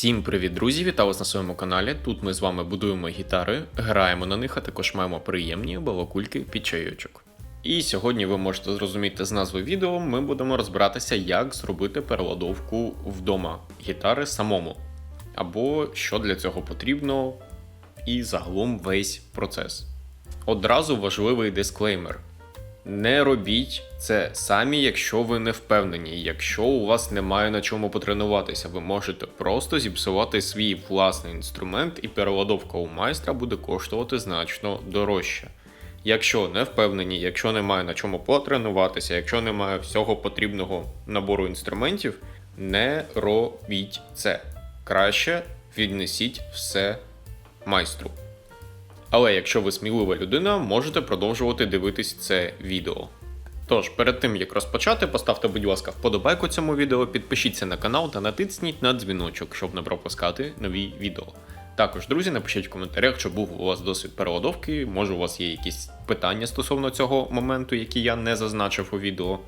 Всім привіт, друзі! Вітаю вас на своєму каналі. Тут ми з вами будуємо гітари, граємо на них, а також маємо приємні балакульки під чайочок. І сьогодні ви можете зрозуміти з назви відео, ми будемо розбиратися, як зробити переладовку вдома гітари самому, або що для цього потрібно, і загалом весь процес. Одразу важливий дисклеймер. Не робіть це самі, якщо ви не впевнені. Якщо у вас немає на чому потренуватися, ви можете просто зіпсувати свій власний інструмент, і переладовка у майстра буде коштувати значно дорожче. Якщо не впевнені, якщо немає на чому потренуватися, якщо немає всього потрібного набору інструментів, не робіть це. Краще віднесіть все майстру. Але якщо ви смілива людина, можете продовжувати дивитись це відео. Тож, перед тим як розпочати, поставте, будь ласка, вподобайку цьому відео, підпишіться на канал та натисніть на дзвіночок, щоб не пропускати нові відео. Також, друзі, напишіть в коментарях, чи був у вас досвід переладовки, може у вас є якісь питання стосовно цього моменту, які я не зазначив у відео.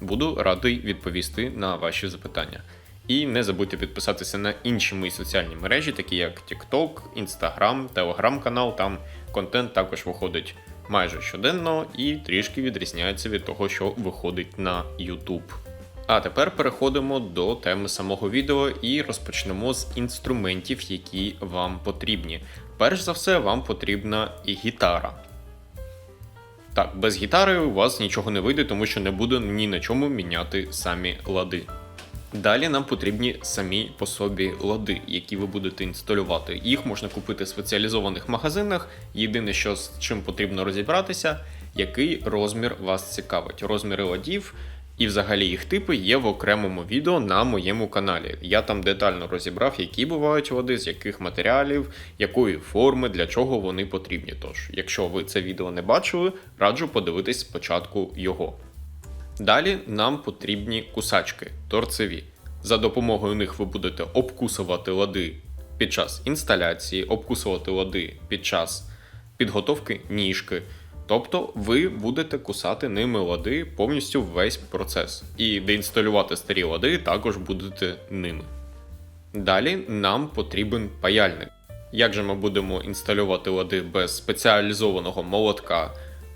Буду радий відповісти на ваші запитання. І не забудьте підписатися на інші мої соціальні мережі, такі як TikTok, Instagram, Telegram канал. Там контент також виходить майже щоденно і трішки відрізняється від того, що виходить на YouTube. А тепер переходимо до теми самого відео і розпочнемо з інструментів, які вам потрібні. Перш за все, вам потрібна гітара. Так, без гітари у вас нічого не вийде, тому що не буде ні на чому міняти самі лади. Далі нам потрібні самі по собі лади, які ви будете інсталювати. Їх можна купити в спеціалізованих магазинах. Єдине, що з чим потрібно розібратися, який розмір вас цікавить. Розміри ладів і взагалі їх типи є в окремому відео на моєму каналі. Я там детально розібрав, які бувають лади, з яких матеріалів, якої форми, для чого вони потрібні. Тож, якщо ви це відео не бачили, раджу подивитись спочатку його. Далі нам потрібні кусачки торцеві. За допомогою них ви будете обкусувати лади під час інсталяції, обкусувати лади під час підготовки ніжки. Тобто ви будете кусати ними лади повністю весь процес. І деінсталювати старі лади також будете ними. Далі нам потрібен паяльник. Як же ми будемо інсталювати лади без спеціалізованого молотка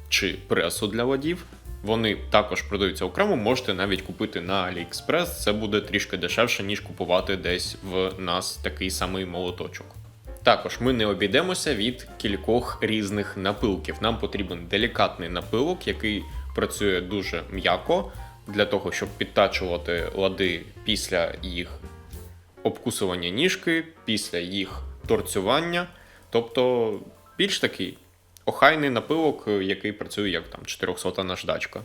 чи пресу для ладів? Вони також продаються окремо, можете навіть купити на AliExpress, це буде трішки дешевше, ніж купувати десь в нас такий самий молоточок. Також ми не обійдемося від кількох різних напилків. Нам потрібен делікатний напилок, який працює дуже м'яко для того, щоб підтачувати лади після їх обкусування ніжки, після їх торцювання. Тобто більш такий охайний напилок, який працює як там 400 наждачка.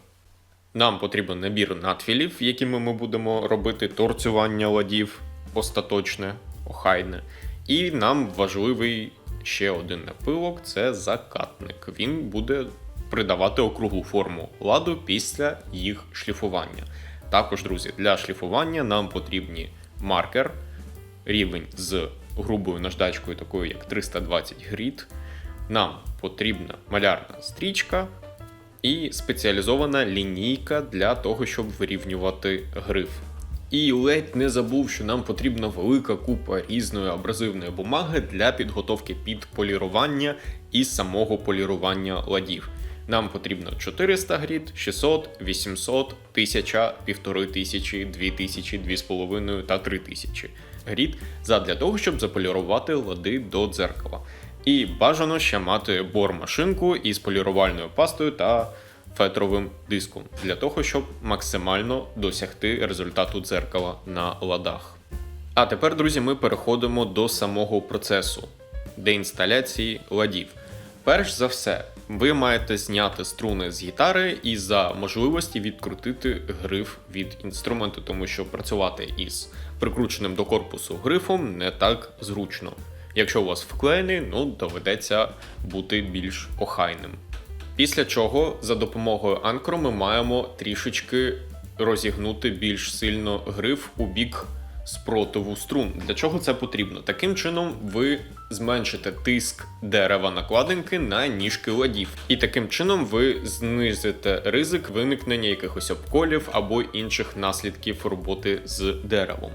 Нам потрібен набір надфілів, якими ми будемо робити торцювання ладів остаточне, охайне. І нам важливий ще один напилок це закатник. Він буде придавати округлу форму ладу після їх шліфування. Також, друзі, для шліфування нам потрібні маркер, рівень з грубою наждачкою, такою як 320 гріт. Нам потрібна малярна стрічка і спеціалізована лінійка для того, щоб вирівнювати гриф. І ледь не забув, що нам потрібна велика купа різної абразивної бумаги для підготовки під полірування і самого полірування ладів. Нам потрібно 400 гріт, 600, 800, 1000, 1500, 2000, 2500 та 3000 гріт задля того, щоб заполірувати лади до дзеркала. І бажано ще мати бор-машинку із полірувальною пастою та фетровим диском для того, щоб максимально досягти результату дзеркала на ладах. А тепер, друзі, ми переходимо до самого процесу деінсталяції ладів. Перш за все, ви маєте зняти струни з гітари і за можливості відкрутити гриф від інструменту, тому що працювати із прикрученим до корпусу грифом не так зручно. Якщо у вас вклеєний, ну доведеться бути більш охайним. Після чого за допомогою анкру ми маємо трішечки розігнути більш сильно гриф у бік спротиву струн. Для чого це потрібно? Таким чином ви зменшите тиск дерева накладинки на ніжки ладів. І таким чином ви знизите ризик виникнення якихось обколів або інших наслідків роботи з деревом.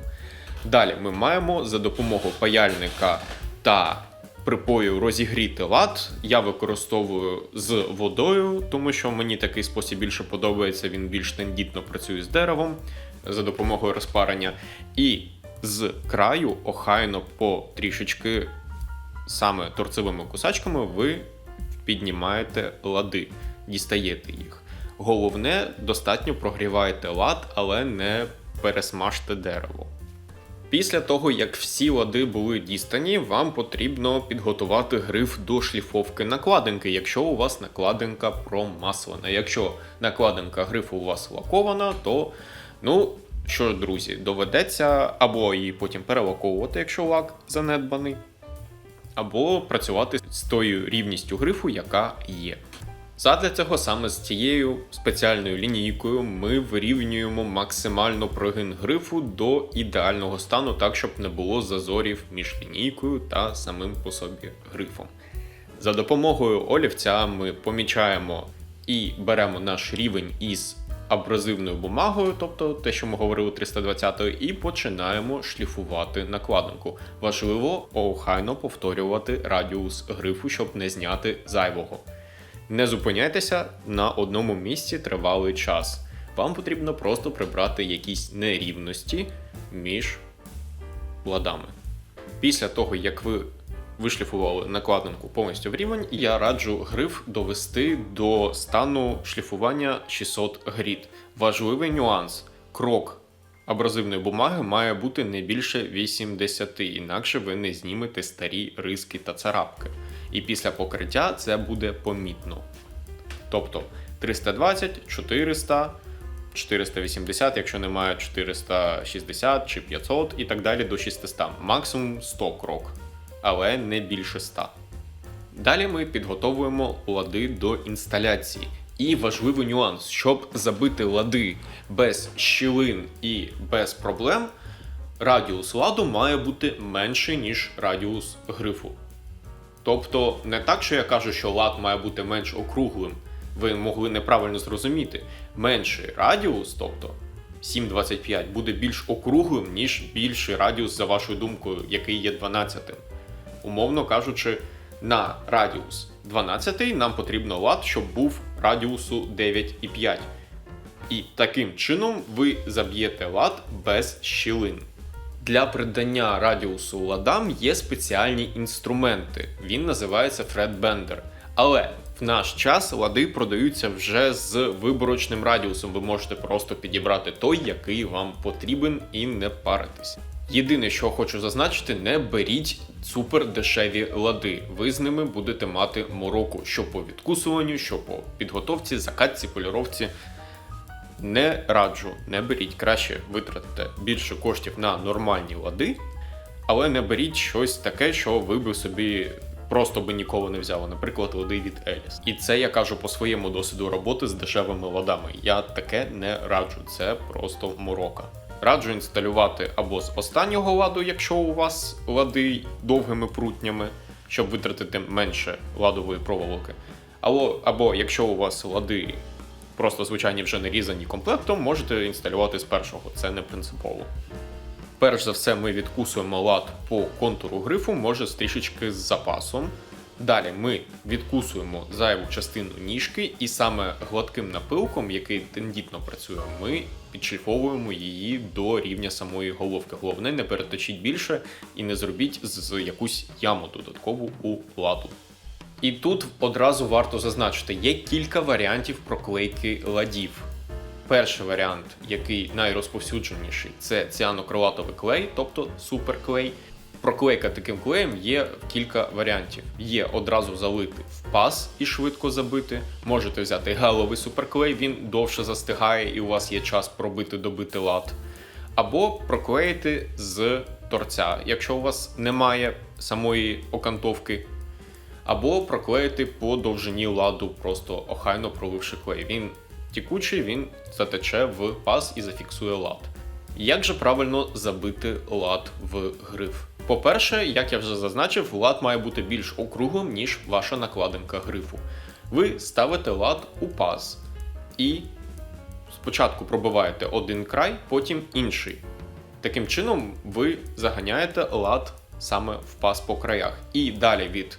Далі ми маємо за допомогою паяльника та припою розігріти лад. Я використовую з водою, тому що мені такий спосіб більше подобається. Він більш тендітно працює з деревом за допомогою розпарення. І з краю охайно по трішечки саме торцевими кусачками ви піднімаєте лади, дістаєте їх. Головне, достатньо прогріваєте лад, але не пересмажте дерево. Після того, як всі лади були дістані, вам потрібно підготувати гриф до шліфовки накладинки, якщо у вас накладинка промаслена. Якщо накладинка грифу у вас лакована, то ну що ж, друзі, доведеться або її потім перелаковувати, якщо лак занедбаний, або працювати з тою рівністю грифу, яка є. Задля цього саме з цією спеціальною лінійкою ми вирівнюємо максимально прогин грифу до ідеального стану, так щоб не було зазорів між лінійкою та самим по собі грифом. За допомогою олівця ми помічаємо і беремо наш рівень із абразивною бумагою, тобто те, що ми говорили 320 і починаємо шліфувати накладинку. Важливо охайно повторювати радіус грифу, щоб не зняти зайвого. Не зупиняйтеся на одному місці тривалий час. Вам потрібно просто прибрати якісь нерівності між ладами. Після того, як ви вишліфували накладинку повністю в рівень, я раджу гриф довести до стану шліфування 600 гріт. Важливий нюанс: крок абразивної бумаги має бути не більше 80, інакше ви не знімете старі риски та царапки. І після покриття це буде помітно. Тобто 320, 400, 480, якщо немає 460 чи 500 і так далі до 600. Максимум 100 крок, але не більше 100. Далі ми підготовуємо лади до інсталяції. І важливий нюанс, щоб забити лади без щілин і без проблем, радіус ладу має бути менший, ніж радіус грифу. Тобто, не так, що я кажу, що лад має бути менш округлим. Ви могли неправильно зрозуміти. Менший радіус, тобто 7,25, буде більш округлим, ніж більший радіус, за вашою думкою, який є 12. Умовно кажучи, на радіус 12 нам потрібно лад, щоб був радіусу 9,5. І таким чином ви заб'єте лад без щілин. Для придання радіусу ладам є спеціальні інструменти. Він називається Fredbender. Але в наш час лади продаються вже з виборочним радіусом. Ви можете просто підібрати той, який вам потрібен, і не паритись. Єдине, що хочу зазначити, не беріть супер дешеві лади. Ви з ними будете мати мороку, що по відкусуванню, що по підготовці, закатці, поліровці. Не раджу, не беріть. Краще витратите більше коштів на нормальні лади, але не беріть щось таке, що ви би собі просто би ніколи не взяли. Наприклад, лади від Еліс. І це я кажу по своєму досвіду роботи з дешевими ладами. Я таке не раджу, це просто морока. Раджу інсталювати або з останнього ладу, якщо у вас лади довгими прутнями, щоб витратити менше ладової проволоки. Або, або якщо у вас лади просто звичайні вже не різані комплектом, можете інсталювати з першого, це не принципово. Перш за все, ми відкусуємо лад по контуру грифу, може з трішечки з запасом. Далі ми відкусуємо зайву частину ніжки, і саме гладким напилком, який тендітно працює, ми підшліфовуємо її до рівня самої головки. Головне, не переточіть більше і не зробіть з якусь яму додаткову у ладу. І тут одразу варто зазначити, є кілька варіантів проклейки ладів. Перший варіант, який найрозповсюдженіший, це ціанокрилатовий клей, тобто суперклей. Проклейка таким клеєм є кілька варіантів. Є одразу залити в паз і швидко забити. Можете взяти геловий суперклей, він довше застигає і у вас є час пробити добити лад. Або проклеїти з торця, якщо у вас немає самої окантовки. Або проклеїти по довжині ладу, просто охайно проливши клей. Він тікучий, він затече в паз і зафіксує лад. Як же правильно забити лад в гриф? По-перше, як я вже зазначив, лад має бути більш округлим, ніж ваша накладинка грифу. Ви ставите лад у паз і спочатку пробиваєте один край, потім інший. Таким чином, ви заганяєте лад саме в пас по краях. І далі від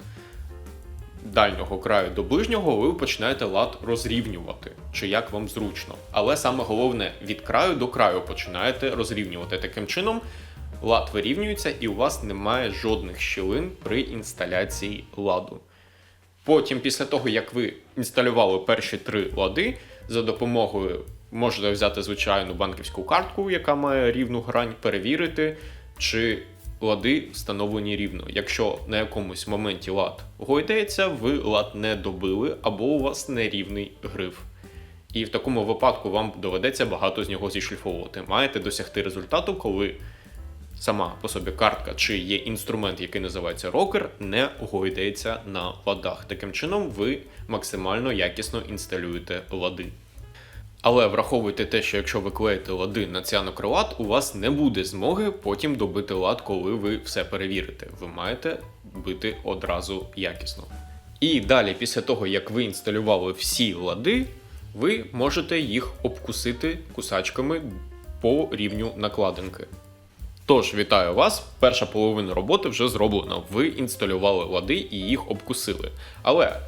дальнього краю до ближнього ви починаєте лад розрівнювати, чи як вам зручно. Але саме головне, від краю до краю починаєте розрівнювати. Таким чином, лад вирівнюється і у вас немає жодних щілин при інсталяції ладу. Потім, після того, як ви інсталювали перші три лади, за допомогою можете взяти звичайну банківську картку, яка має рівну грань, перевірити, чи лади встановлені рівно. Якщо на якомусь моменті лад гойдається, ви лад не добили або у вас нерівний гриф. І в такому випадку вам доведеться багато з нього зішліфовувати. Маєте досягти результату, коли сама по собі картка чи є інструмент, який називається рокер, не гойдається на ладах. Таким чином, ви максимально якісно інсталюєте лади. Але враховуйте те, що якщо ви клеїте лади на ціанокрилат, у вас не буде змоги потім добити лад, коли ви все перевірите. Ви маєте бити одразу якісно. І далі, після того, як ви інсталювали всі лади, ви можете їх обкусити кусачками по рівню накладинки. Тож, вітаю вас! Перша половина роботи вже зроблена. Ви інсталювали лади і їх обкусили. Але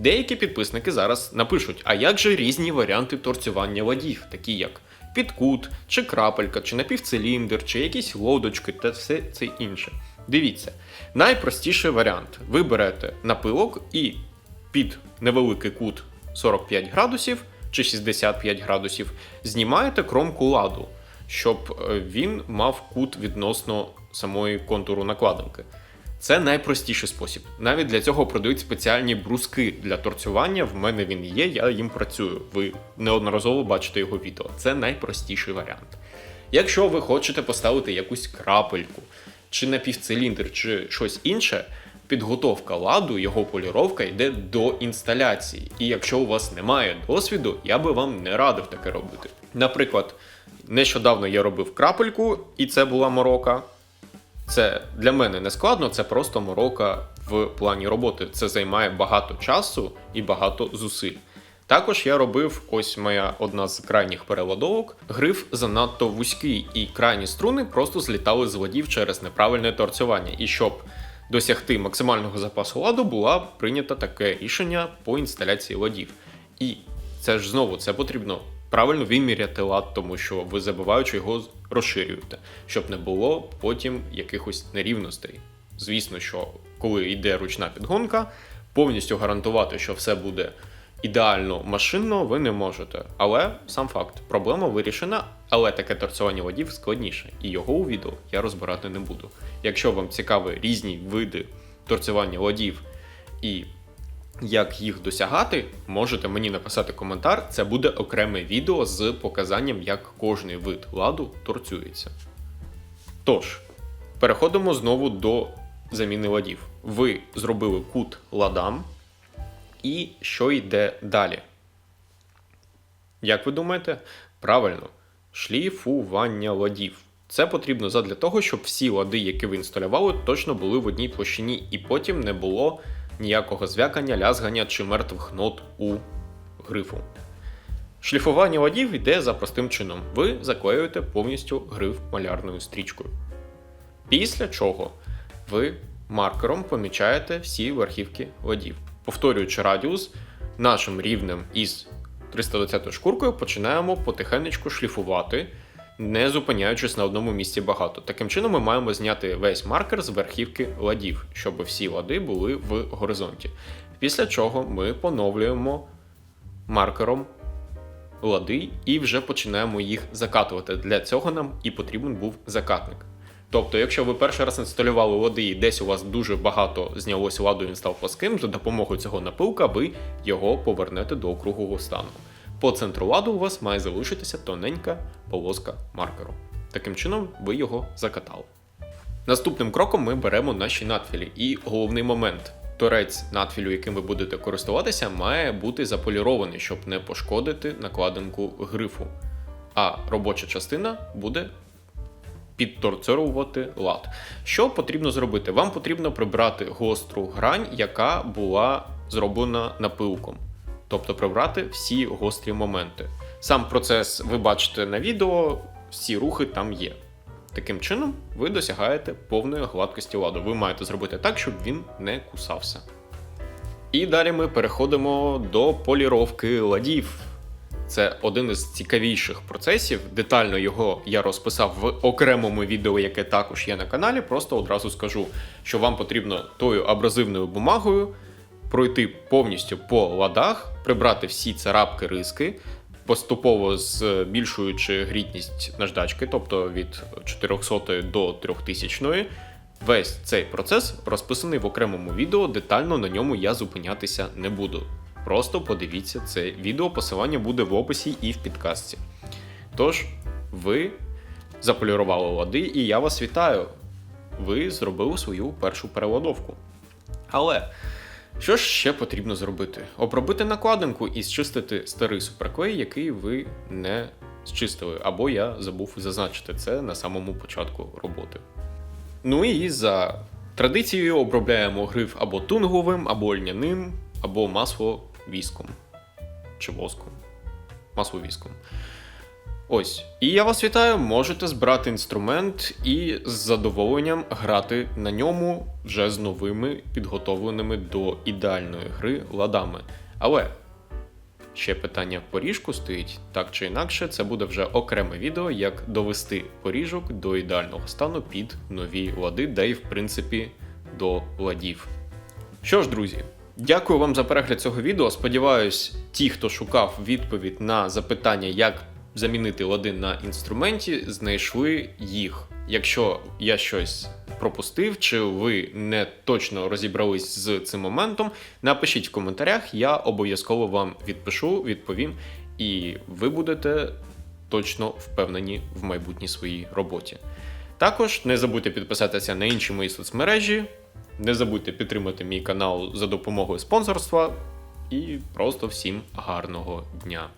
деякі підписники зараз напишуть: а як же різні варіанти торцювання ладів, такі як підкут, чи крапелька, чи напівциліндр, чи якісь лодочки та все це інше. Дивіться, найпростіший варіант: ви берете напилок і під невеликий кут 45 градусів чи 65 градусів знімаєте кромку ладу щоб е, він мав кут відносно самої контуру накладинки. Це найпростіший спосіб. Навіть для цього продають спеціальні бруски для торцювання. В мене він є, я їм працюю. Ви неодноразово бачите його відео. Це найпростіший варіант. Якщо ви хочете поставити якусь крапельку, чи напівциліндр, чи щось інше, підготовка ладу, його поліровка йде до інсталяції. І якщо у вас немає досвіду, я би вам не радив таке робити. Наприклад, нещодавно я робив крапельку, і це була морока. Це для мене не складно, це просто морока в плані роботи. Це займає багато часу і багато зусиль. Також я робив ось моя одна з крайніх переладовок. Гриф занадто вузький, і крайні струни просто злітали з ладів через неправильне торцювання. І щоб досягти максимального запасу ладу, була прийнято таке рішення по інсталяції ладів. І це ж знову це потрібно правильно виміряти лад, тому що ви забуваючи його розширюєте, щоб не було потім якихось нерівностей. Звісно, що коли йде ручна підгонка, повністю гарантувати, що все буде ідеально машинно, ви не можете. Але сам факт, проблема вирішена, але таке торцювання ладів складніше, і його у відео я розбирати не буду. Якщо вам цікаві різні види торцювання ладів і як їх досягати, можете мені написати коментар. Це буде окреме відео з показанням, як кожний вид ладу торцюється. Тож, переходимо знову до заміни ладів. Ви зробили кут ладам, і що йде далі? Як ви думаєте? Правильно, шліфування ладів. Це потрібно задля того, щоб всі лади, які ви інсталювали, точно були в одній площині, і потім не було ніякого зв'якання, лязгання чи мертвих нот у грифу. Шліфування ладів йде за простим чином. Ви заклеюєте повністю гриф малярною стрічкою. Після чого ви маркером помічаєте всі верхівки ладів. Повторюючи радіус, нашим рівнем із 320 шкуркою починаємо потихенечку шліфувати, не зупиняючись на одному місці багато. Таким чином, ми маємо зняти весь маркер з верхівки ладів, щоб всі лади були в горизонті. Після чого ми поновлюємо маркером лади і вже починаємо їх закатувати. Для цього нам і потрібен був закатник. Тобто, якщо ви перший раз інсталювали лади і десь у вас дуже багато знялося ладу і він став плоским, за допомогою цього напилка ви його повернете до округлого стану. По центру ладу у вас має залишитися тоненька полоска маркеру. Таким чином, ви його закатали. Наступним кроком ми беремо наші надфілі. І головний момент: торець надфілю, яким ви будете користуватися, має бути заполірований, щоб не пошкодити накладинку грифу. А робоча частина буде підторцьовувати лад. Що потрібно зробити? Вам потрібно прибрати гостру грань, яка була зроблена напилком. Тобто прибрати всі гострі моменти. Сам процес ви бачите на відео, всі рухи там є. Таким чином, ви досягаєте повної гладкості ладу. Ви маєте зробити так, щоб він не кусався. І далі ми переходимо до поліровки ладів. Це один із цікавіших процесів. Детально його я розписав в окремому відео, яке також є на каналі. Просто одразу скажу, що вам потрібно тою абразивною бумагою пройти повністю по ладах, прибрати всі царапки, риски, поступово збільшуючи грітність наждачки, тобто від 400 до 3000. Весь цей процес розписаний в окремому відео, детально на ньому я зупинятися не буду. Просто подивіться це відео, посилання буде в описі і в підкастці. Тож, ви заполірували лади, і я вас вітаю. Ви зробили свою першу переладовку. Але що ще потрібно зробити? Обробити накладинку і зчистити старий суперклей, який ви не зчистили, або я забув зазначити це на самому початку роботи. Ну і за традицією обробляємо гриф або тунговим, або льняним, або масло віском. Чи воском. Масло віском. Ось. І я вас вітаю, можете збирати інструмент і з задоволенням грати на ньому вже з новими підготовленими до ідеальної гри ладами. Але ще питання поріжку стоїть так чи інакше, це буде вже окреме відео, як довести поріжок до ідеального стану під нові лади, де й в принципі до ладів. Що ж, друзі, дякую вам за перегляд цього відео. Сподіваюсь, ті, хто шукав відповідь на запитання, як замінити лади на інструменті, знайшли їх. Якщо я щось пропустив, чи ви не точно розібрались з цим моментом, напишіть в коментарях, я обов'язково вам відпишу, відповім, і ви будете точно впевнені в майбутній своїй роботі. Також не забудьте підписатися на інші мої соцмережі, не забудьте підтримати мій канал за допомогою спонсорства. І просто всім гарного дня.